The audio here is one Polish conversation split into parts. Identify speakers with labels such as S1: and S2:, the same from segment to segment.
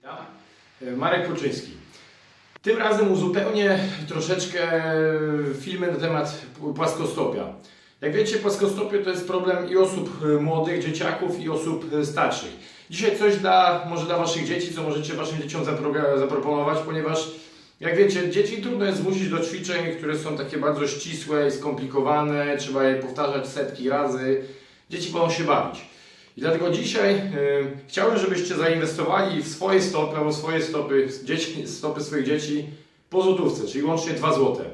S1: Witam. Marek Płuczyński. Tym razem uzupełnię troszeczkę filmy na temat płaskostopia. Jak wiecie, płaskostopie to jest problem i osób y, młodych, dzieciaków, i osób y, starszych. Dzisiaj coś dla, może dla Waszych dzieci, co możecie Waszym dzieciom zapro- zaproponować, ponieważ jak wiecie, dzieci trudno jest zmusić do ćwiczeń, które są takie bardzo ścisłe i skomplikowane, trzeba je powtarzać setki razy. Dzieci będą się bawić. I dlatego dzisiaj y, chciałbym, żebyście zainwestowali w swoje stopy albo swoje stopy, dzieci, stopy swoich dzieci po złotówce, czyli łącznie 2 złote.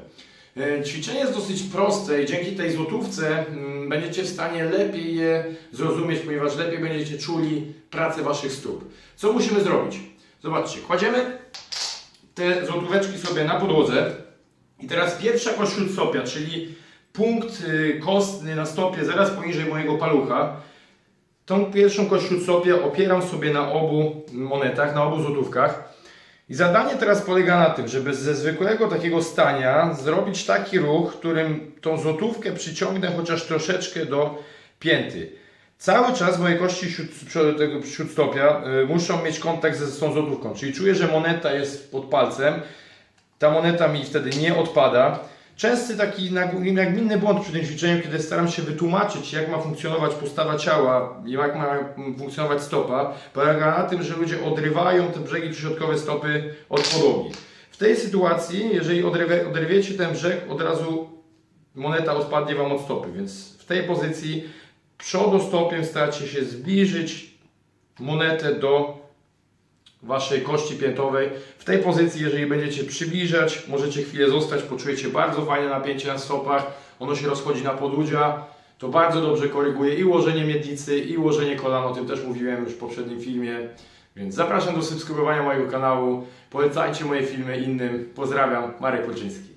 S1: Y, ćwiczenie jest dosyć proste i dzięki tej złotówce y, będziecie w stanie lepiej je zrozumieć, ponieważ lepiej będziecie czuli pracę waszych stóp. Co musimy zrobić? Zobaczcie, kładziemy te złotóweczki sobie na podłodze i teraz pierwsza kość śródstopia, czyli punkt y, kostny na stopie zaraz poniżej mojego palucha. Tą pierwszą śródstopia opieram sobie na obu monetach, na obu złotówkach. I zadanie teraz polega na tym, żeby ze zwykłego takiego stania zrobić taki ruch, którym tą złotówkę przyciągnę chociaż troszeczkę do pięty. Cały czas moje kości śród, tego śródstopia y, muszą mieć kontakt ze z tą złotówką, czyli czuję, że moneta jest pod palcem, ta moneta mi wtedy nie odpada. Częsty taki nag- nagminny błąd przy tym ćwiczeniu, kiedy staram się wytłumaczyć, jak ma funkcjonować postawa ciała, i jak ma mm, funkcjonować stopa, polega na tym, że ludzie odrywają te brzegi przyśrodkowe stopy od podłogi. W tej sytuacji, jeżeli odrywie, odrywiecie ten brzeg, od razu moneta odpadnie Wam od stopy, więc w tej pozycji przodostopiem staracie się zbliżyć monetę do Waszej kości piętowej. W tej pozycji, jeżeli będziecie przybliżać, możecie chwilę zostać, poczujecie bardzo fajne napięcie na stopach, ono się rozchodzi na podudzia, to bardzo dobrze koryguje i ułożenie miednicy, i ułożenie kolan, o tym też mówiłem już w poprzednim filmie. Więc zapraszam do subskrybowania mojego kanału, polecajcie moje filmy innym. Pozdrawiam, Marek Płaczyński.